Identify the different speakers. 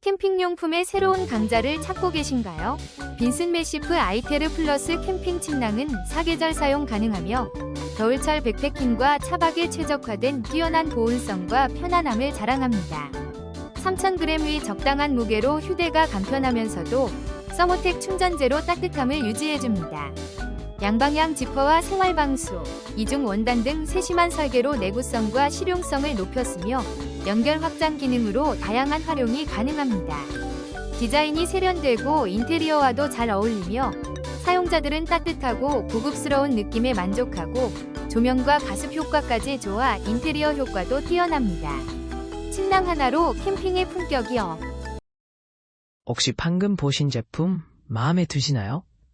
Speaker 1: 캠핑용품의 새로운 강자를 찾고 계신가요? 빈슨 메시프 아이테르 플러스 캠핑 침낭은 사계절 사용 가능하며 겨울철 백패킹과 차박에 최적화된 뛰어난 보온성과 편안함을 자랑합니다. 3,000g 의 적당한 무게로 휴대가 간편하면서도 서모텍 충전재로 따뜻함을 유지해줍니다. 양방향 지퍼와 생활방수, 이중 원단 등 세심한 설계로 내구성과 실용성을 높였으며 연결 확장 기능으로 다양한 활용이 가능합니다. 디자인이 세련되고 인테리어와도 잘 어울리며 사용자들은 따뜻하고 고급스러운 느낌에 만족하고 조명과 가습 효과까지 좋아 인테리어 효과도 뛰어납니다. 침낭 하나로 캠핑의 품격이요.
Speaker 2: 혹시 방금 보신 제품 마음에 드시나요?